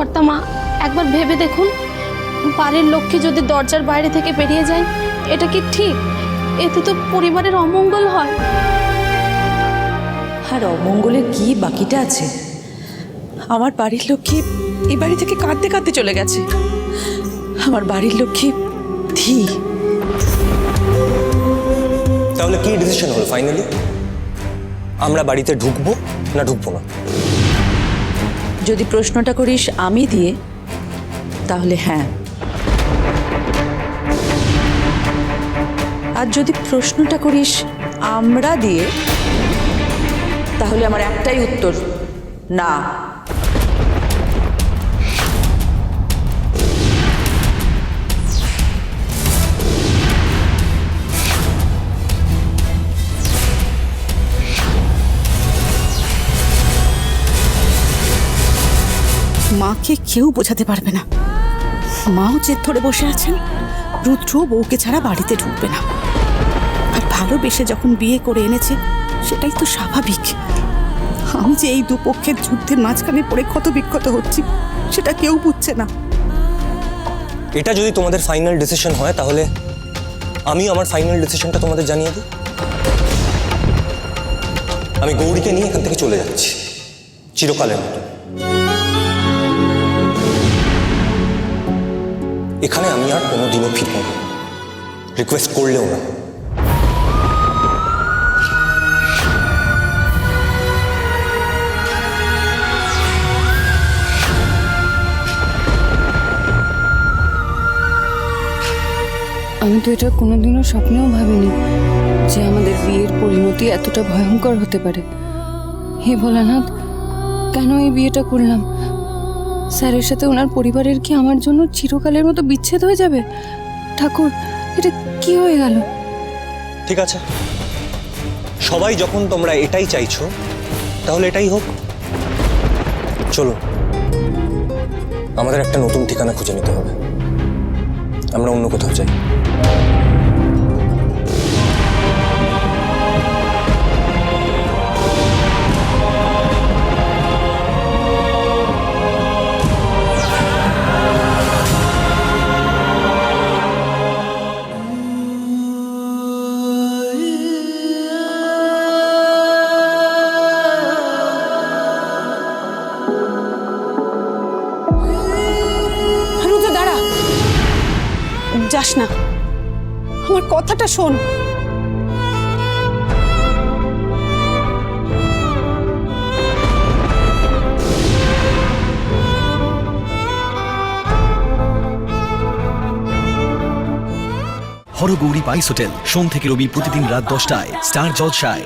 কর্তামা একবার ভেবে দেখুন। বাড়ির লক্ষ্মী যদি দরজার বাইরে থেকে বেরিয়ে যায় এটা কি ঠিক? এতে তো পরিবারের অমঙ্গল হয়। আর অমঙ্গলের কি বাকিটা আছে? আমার বাড়ির লক্ষ্মী এই বাড়ি থেকে কাঁদতে কাঁদতে চলে গেছে। আমার বাড়ির লক্ষ্মী ধি। তাহলে কি ডিসিশন হলো ফাইনালি আমরা বাড়িতে ঢুকবো না ঢুকবো না? যদি প্রশ্নটা করিস আমি দিয়ে, তাহলে হ্যাঁ। আর যদি প্রশ্নটা করিস আমরা দিয়ে, তাহলে আমার একটাই উত্তর, না। মাকে কেউ বোঝাতে পারবে না। মাও জেদ ধরে বসে আছেন, রুদ্র বউকে ছাড়া বাড়িতে ঢুকবে না। আর ভালোবেসে যখন বিয়ে করে এনেছে, সেটাই তো স্বাভাবিক। আমি যে এই দুপক্ষের যুদ্ধের মাঝখানে পড়ে ক্ষত বিক্ষত হচ্ছি, সেটা কেউ বুঝছে না। এটা যদি তোমাদের ফাইনাল ডিসিশন হয়, তাহলে আমি আমার ফাইনাল ডিসিশনটা তোমাদের জানিয়ে দিই। আমি গৌরীকে নিয়ে এখান থেকে চলে যাচ্ছি, চিরকালের মতো। এখানে আমি আর কোনোদিনও ফিরব না। রিকোয়েস্ট করলেও না। আমি তো এটা কোনোদিনও স্বপ্নেও ভাবিনি যে আমাদের বিয়ের পরিণতি এতটা ভয়ঙ্কর হতে পারে। হে ভোলানাথ, কেন এই বিয়েটা করলাম? স্যারের সাথে ওনার পরিবারের কি আমার জন্য চিরকালের মতো বিচ্ছেদ হয়ে যাবে? ঠাকুর, এটা কি হয়ে গেল? ঠিক আছে। সবাই যখন তোমরা এটাই চাইছো, তাহলে এটাই হোক। চলো, আমাদের একটা নতুন ঠিকানা খুঁজে নিতে হবে। আমরা অন্য কোথাও যাই। যাস না। আমার কথাটা শোন। হরগৌরী বাইস হোটেল, সোম থেকে রবি প্রতিদিন রাত দশটায়, স্টার জলসায়।